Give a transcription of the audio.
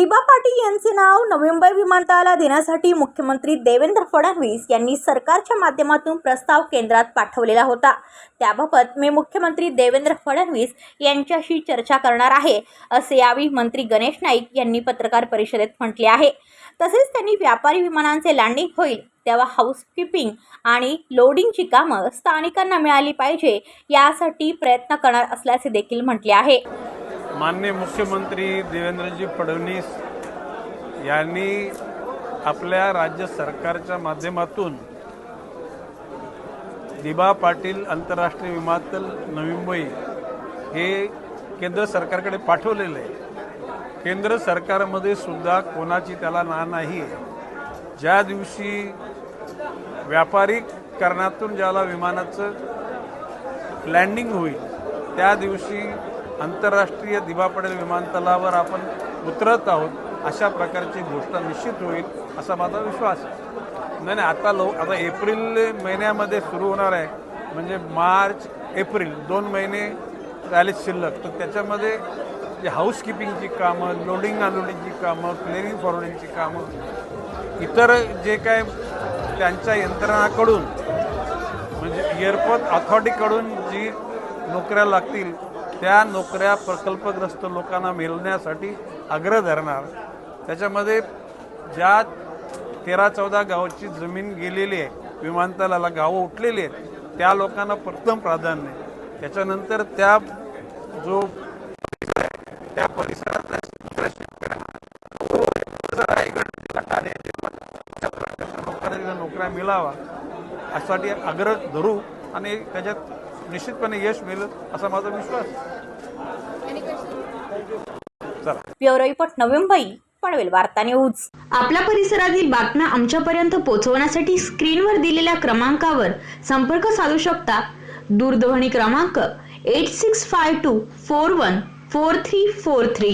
दिबा पाटील यांचे नाव नवी मुंबई विमानतळाला देण्यासाठी मुख्यमंत्री देवेंद्र फडणवीस यांनी सरकारच्या माध्यमातून प्रस्ताव केंद्रात पाठवलेला होता. त्याबाबत मी मुख्यमंत्री देवेंद्र फडणवीस यांच्याशी चर्चा करणार आहे असे यावेळी मंत्री गणेश नाईक यांनी पत्रकार परिषदेत म्हटले आहे. तसेच त्यांनी व्यापारी विमानांचे लँडिंग होईल तेव्हा हाऊसकीपिंग आणि लोडिंगची कामं स्थानिकांना मिळाली पाहिजे यासाठी प्रयत्न करणार असल्याचे देखील म्हटले आहे. माननीय मुख्यमंत्री देवेंद्रजी फडणवीस यांनी आपल्या राज्य सरकारच्या माध्यमातून दिबा पाटील आंतरराष्ट्रीय विमानतळ नवी मुंबई हे केंद्र सरकारकडे पाठवलेलं आहे. केंद्र सरकारमध्ये सुद्धा कोणाची त्याला ना नाही ज्या दिवशी व्यापारीकरणातून ज्याला विमानाचं लँडिंग होईल त्या दिवशी आंतरराष्ट्रीय दिबा विमानतळावर आपण उतरत आहोत अशा प्रकारची गोष्ट निश्चित होईल असा माझा विश्वास आहे. नाही नाही आता लो आता एप्रिल महिन्यामध्ये सुरू होणार आहे म्हणजे मार्च एप्रिल दोन महिने राहिले शिल्लक. तर त्याच्यामध्ये जे हाऊसकीपिंगची कामं लोडिंग अनलोडिंगची कामं क्लिअरिंग फॉरवर्डिंगची कामं इतर जे काय त्यांच्या यंत्रणाकडून म्हणजे एअरपोर्ट अथॉरिटीकडून जी नोकऱ्या लागतील त्या नोकऱ्या प्रकल्पग्रस्त लोकांना मिळण्यासाठी आग्रह धरणार. त्याच्यामध्ये ज्या तेरा चौदा गावाची जमीन गेलेली आहे विमानतळाला गावं उठलेली आहेत त्या लोकांना प्रथम प्राधान्य त्याच्यानंतर त्या जो परिसर आहे, त्या परिसरातल्या नोकऱ्या मिळावा यासाठी आग्रह धरू आणि त्याच्यात निश्चितपणे यश मिळेल असा माझा विश्वास. ब्युरो रिपोर्ट नवी मुंबई पनवेल वार्ता न्यूज. आपल्या परिसरातील बातम्या आमच्यापर्यंत पोहोचवण्यासाठी स्क्रीनवर दिलेल्या क्रमांकावर संपर्क साधू शकता. दूरध्वनी क्रमांक eight six five two four one four three four three